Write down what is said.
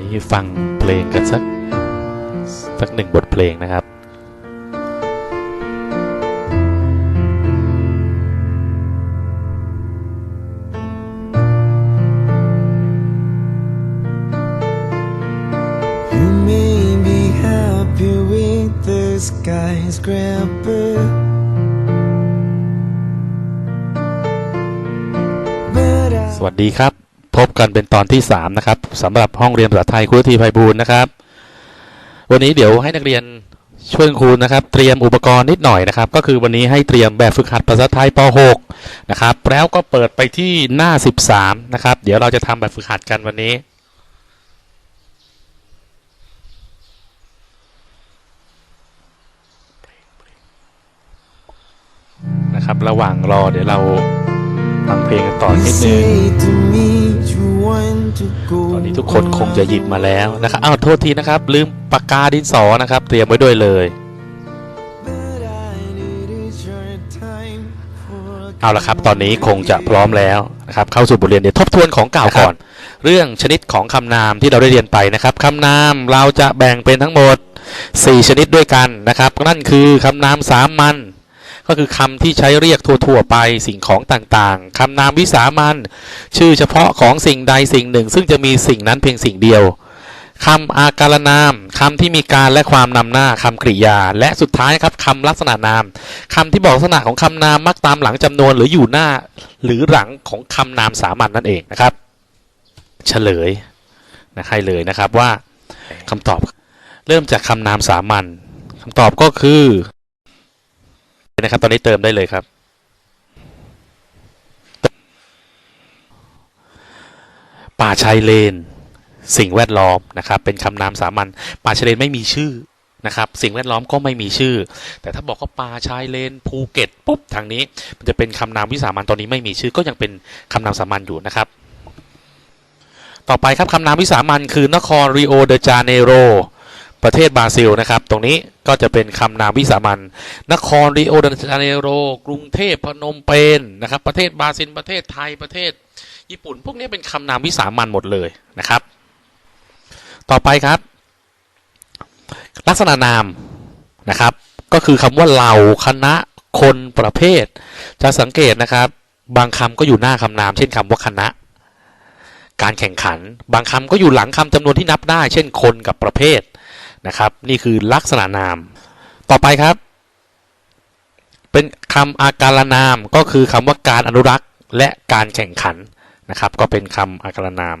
นี้ฟังเพลงกันสัก สักหนึ่งบทเพลงนะครับ You may be happy with the skyscraper. But I สวัสดีครับพบ กันเป็นตอนที่ 3 นะครับสำหรับห้องเรียนภาษาไทยครูทีไพบูลย์นะครับ วันนี้เดี๋ยวให้นักเรียนช่วยครูนะครับ เตรียมอุปกรณ์นิดหน่อยนะครับ ก็คือวันนี้ให้เตรียมแบบฝึกหัดภาษาไทยป .6 นะครับ แล้วก็เปิดไปที่หน้า 13 นะครับ เดี๋ยวเราจะทำแบบฝึกหัดกันวันนี้นะครับระหว่างรอเดี๋ยวเราฟังเพลงกันต่อนิดนึง ตอนนี้ทุกคนคงจะหยิบมาแล้วนะครับอ้าวโทษทีนะครับ ลืมปากกาดินสอนะครับ เตรียมไว้ด้วยเลย But I need a short time for เอาละครับ ตอนนี้คงจะพร้อมแล้วนะครับ เข้าสู่บทเรียนเดี๋ยวทบทวนของเก่าก่อน เรื่องชนิดของคำนามที่เราได้เรียนไปนะครับคำนามเราจะแบ่งเป็นทั้งหมด 4 ชนิดด้วยกันนะครับ นั่นคือคำนามสามัญ ก็คือคำที่ใช้เรียกทั่วๆไปสิ่งของต่างๆคำนามวิสามัญชื่อเฉพาะของสิ่งใดสิ่งหนึ่ง ซึ่งจะมีสิ่งนั้นเพียงสิ่งเดียวคำอาการนามคำที่มีการและความนำหน้าคำกริยา และสุดท้ายครับคำลักษณะนามคำที่บอกลักษณะของคำนามมักตามหลังจำนวนหรืออยู่หน้า หรือหลังของคำนามสามัญนั่นเองนะครับ เฉลยนะให้เลยนะครับว่าคำตอบเริ่มจากคำนามสามัญคำตอบก็คือ นะครับ ตอนนี้เติมได้เลยครับ ป่าชายเลน สิ่งแวดล้อมนะครับ เป็นคำนามสามัญป่าชายเลนไม่มีชื่อนะครับ สิ่งแวดล้อมก็ไม่มีชื่อ แต่ถ้าบอกว่าป่าชายเลนภูเก็ตปุ๊บทางนี้ มันจะเป็นคำนามวิสามัญตอนนี้ไม่มีชื่อก็ยังเป็นคำนามสามัญอยู่นะครับ ต่อไปครับคำนามวิสามัญคือนครริโอเดจาเนโร ประเทศบราซิลนะครับ ตรงนี้ก็จะเป็นคำนามวิสามัญนครริโอเดจาเนโร กรุงเทพพนมเปญนะครับ ประเทศบราซิลประเทศไทยประเทศ ญี่ปุ่น พวกนี้เป็นคำนามวิสามัญหมดเลยนะครับ ต่อไปครับ ลักษณะนามนะครับ ก็คือคำว่าเหล่าคณะคนประเภท จะสังเกตนะครับ บางคำก็อยู่หน้าคำนาม เช่นคำว่าคณะการแข่งขัน บางคำก็อยู่หลังคำจำนวนที่นับได้ เช่นคนกับประเภท นะครับ นี่คือลักษณะนาม ต่อไปครับ เป็นคำอาการนามก็คือคำว่าการอนุรักษ์และการแข่งขันนะครับ ก็เป็นคำอาการนาม